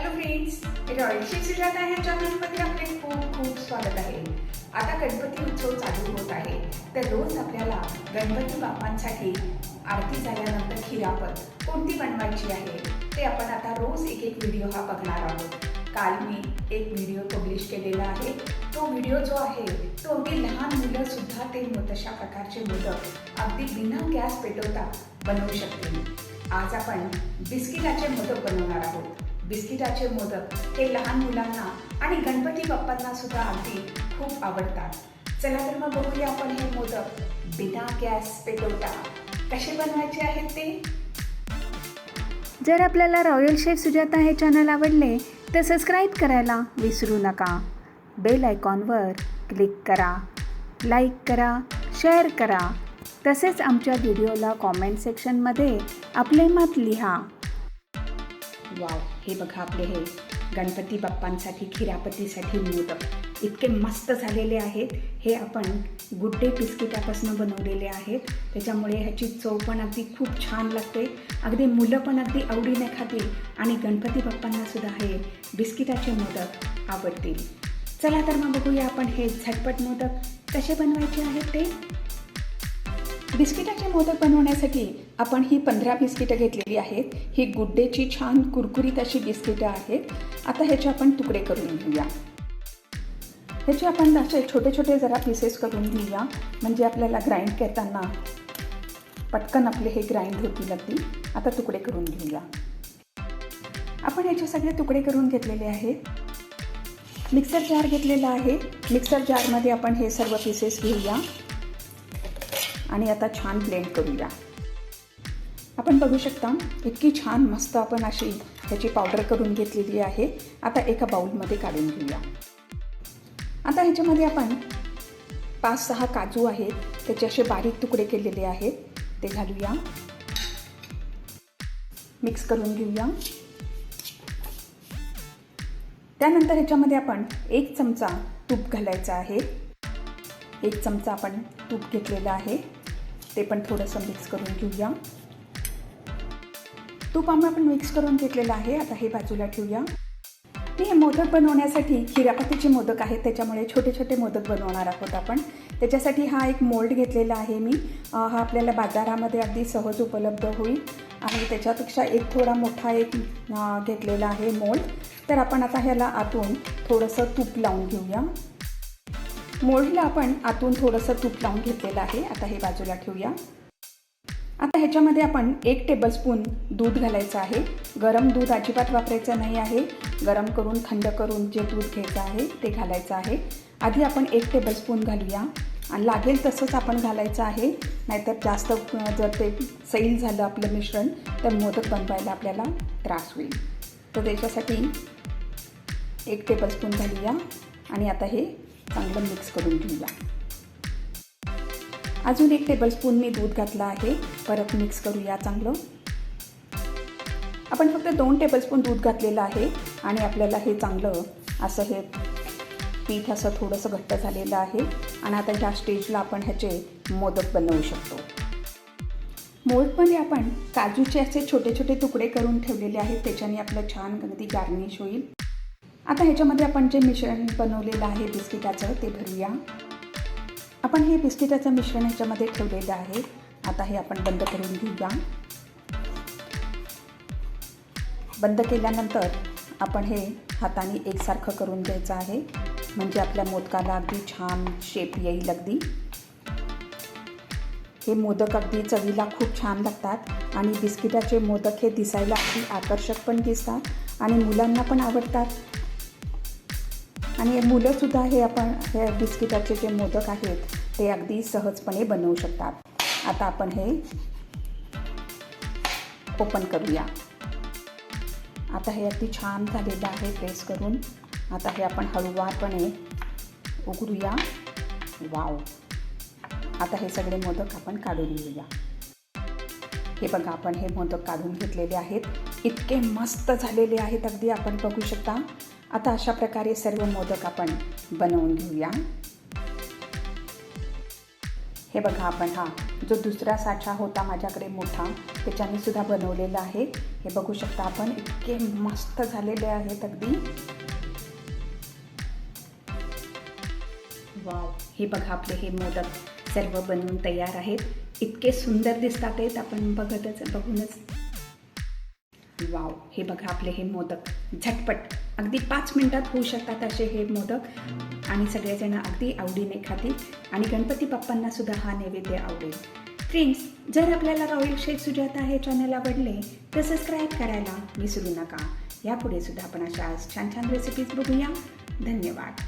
Hello friends रॉयलशी Sujat आहे. चॅनलमध्ये आपले खूप खूप स्वागत आहे. आता गणपती उत्सव चालू होत आहे. तर रोज आपल्याला गणपती बाप्पांसाठी आरती झाल्यानंतर खिरापत कोणती बनवायची आहे ते आपण आता रोज एक एक व्हिडिओ हा बघणार आहोत. काल मी एक व्हिडिओ पब्लिश केलेला आहे. तो व्हिडिओ जो आहे तो अगदी लहान मुलं सुद्धा ते तशा प्रकारचे मोदक अगदी बिना गॅस पेटवता बनवू शकते आज आपण बिस्किटाचे मोदक बनवणार आहोत. बिस्किटाचे मोदक हे लहान मुलांना आणि गणपती बाप्पांना सुद्धा अगदी खूप आवडतात. चला तर मग बघूया आपण हे मोदक. बिना गॅस पेटवता. कसे बनवायचे आहेत ते? जर आपल्याला रॉयल शेफ सुजाता हे चॅनल आवडले तर सबस्क्राईब करायला विसरू नका. बेल आयकॉनवर क्लिक करा. लाईक करा शेअर करा. तसेच आमच्या व्हिडिओला कॉमेंट सेक्शनमध्ये आपले मत लिहा. वाव हे बघा आपले हे गणपती बाप्पांसाठी खिरापतीसाठी मोदक. इतके मस्त झालेले आहेत. हे आपण गुड डे बिस्किटापासून बनवलेले आहेत. त्याच्यामुळे ह्याची चव पण अगदी खूप छान लागते. अगदी मुलं पण अगदी आवडीने खातील आणि गणपती बाप्पांना सुद्धा हे बिस्किटाचे मोदक आवडतील. चला तर मग बघूया आपण हे झटपट मोदक कसे बनवायचे आहेत ते. बिस्किटाचे मोदक बनवण्यासाठी आपण ही पंधरा बिस्किटं घेतलेली आहेत. ही गुड्डेची छान कुरकुरीत अशी बिस्किटं आहेत. आता ह्याचे आपण तुकडे करून घेऊया. ह्याचे आपण असे छोटे छोटे जरा पीसेस करून घेऊया. म्हणजे आपल्याला ग्राइंड करताना पटकन आपले हे ग्राइंड होतील अगदी. आता तुकडे करून घेऊया. आपण ह्याचे सगळे तुकडे करून घेतलेले आहेत. मिक्सर जार घेतलेला आहे. मिक्सर जारमध्ये आपण हे सर्व पीसेस घेऊया. आणि आता छान ब्लेंड करूया. आपण बघू शकता इतकी छान मस्त आपण अशी ह्याची पावडर करून घेतलेली आहे. आता एका बाउलमध्ये काढून घेऊया. आता ह्याच्यामध्ये आपण पाच सहा काजू आहेत त्याचे असे बारीक तुकडे केलेले आहेत ते घालूया. मिक्स करून घेऊया. त्यानंतर ह्याच्यामध्ये आपण एक चमचा तूप घालायचा आहे. एक चमचा आपण तूप घेतलेलं आहे. ते पण थोडंसं मिक्स करून घेऊया. तूप आम्ही आपण मिक्स करून घेतलेलं आहे. आता हे बाजूला ठेवूया. मी हे मोदक बनवण्यासाठी खिरापतीचे मोदक आहेत. त्याच्यामुळे छोटे छोटे मोदक बनवणार आहोत आपण. त्याच्यासाठी हा एक मोल्ड घेतलेला आहे मी. हा आपल्याला बाजारामध्ये अगदी सहज उपलब्ध होईल. आणि त्याच्यापेक्षा एक थोडा मोठा एक घेतलेला आहे मोल्ड तर आपण आता ह्याला आतून थोडंसं तूप लावून घेऊया. मोल्डला आपण आतून थोडंसं तूप लावून घेतलेलं आहे. आता हे बाजूला ठेवूया. आता ह्याच्यामध्ये आपण एक टेबलस्पून दूध घालायचं आहे. गरम दूध अजिबात वापरायचं नाही आहे. गरम करून थंड करून जे दूध घ्यायचं आहे ते घालायचं आहे. आधी आपण एक टेबलस्पून घालूया. आणि लागेल तसंच आपण घालायचं आहे. नाहीतर जास्त जर ते सैल झालं आपलं मिश्रण तर मोदक बनवायला आपल्याला त्रास होईल. तर त्याच्यासाठी एक टेबलस्पून घालूया. आणि आता हे चांगलं मिक्स करून घेऊया. अजून एक टेबलस्पून मी दूध घातलं आहे. परत मिक्स करूया चांगलं. आपण फक्त दोन टेबलस्पून दूध घातलेलं आहे आणि आपल्याला हे चांगलं असं हे पीठ असं थोडंसं घट्ट झालेलं आहे. आणि आता ह्या स्टेजला आपण ह्याचे मोदक बनवू शकतो. मोदकमध्ये आपण काजूचे असे छोटे छोटे तुकडे करून ठेवलेले आहेत. त्याच्याने आपलं छान अगदी गार्निश होईल. आता ह्याच्यामध्ये आपण जे मिश्रण बनवलेलं आहे बिस्किटाचं ते भरूया. आपण हे बिस्किटाचं मिश्रण ह्याच्यामध्ये ठेवलेलं आहे. आता हे आपण बंद करून घेऊया. बंद केल्यानंतर आपण हे हाताने एकसारखं करून घ्यायचं आहे. म्हणजे आपल्या मोदकाला अगदी छान शेप येईल अगदी. हे मोदक अगदी चवीला खूप छान लागतात आणि बिस्किटाचे मोदक हे दिसायला अगदी आकर्षक पण दिसतात आणि मुलांना पण आवडतात. आणि मुलंसुद्धा हे आपण हे बिस्किटाचे जे मोदक आहेत ते अगदी सहजपणे बनवू शकतात. आता आपण हे ओपन करूया. आता हे अगदी छान झालेलं आहे प्रेस करून. आता हे आपण हळूवारपणे उघडूया. वाव! आता हे सगळे मोदक आपण काढून घेऊया. हे बघा आपण हे मोदक काढून घेतलेले आहेत. इतके मस्त झालेले आहेत अगदी आपण बघू शकता. आता अशा प्रकारे सर्व मोदक आपण बनवून घेऊया. हे बघा आपण हा जो दुसरा साचा होता माझ्याकडे मोठा त्याच्याने सुद्धा बनवलेला आहे. हे बघू शकता आपण इतके मस्त झालेले आहेत अगदी. वाव हे बघा आपले हे मोदक सर्व बनवून तयार आहेत. इतके सुंदर दिसतात आहेत आपण बघतच बघूनच वाव हे बघा आपले हे मोदक. झटपट. अगदी पाच मिनटात होऊ शकतात असे हे मोदक. आणि सगळेजण अगदी आवडीने खातील. आणि गणपती बाप्पांना सुद्धा हा नैवेद्य आवडेल. फ्रेंड्स जर आपल्याला रॉयल शेफ सुजाता हे चॅनल आवडले तर सबस्क्राईब करायला विसरू नका. यापुढे सुद्धा आपण अशा छान छान रेसिपीज बघूया. धन्यवाद.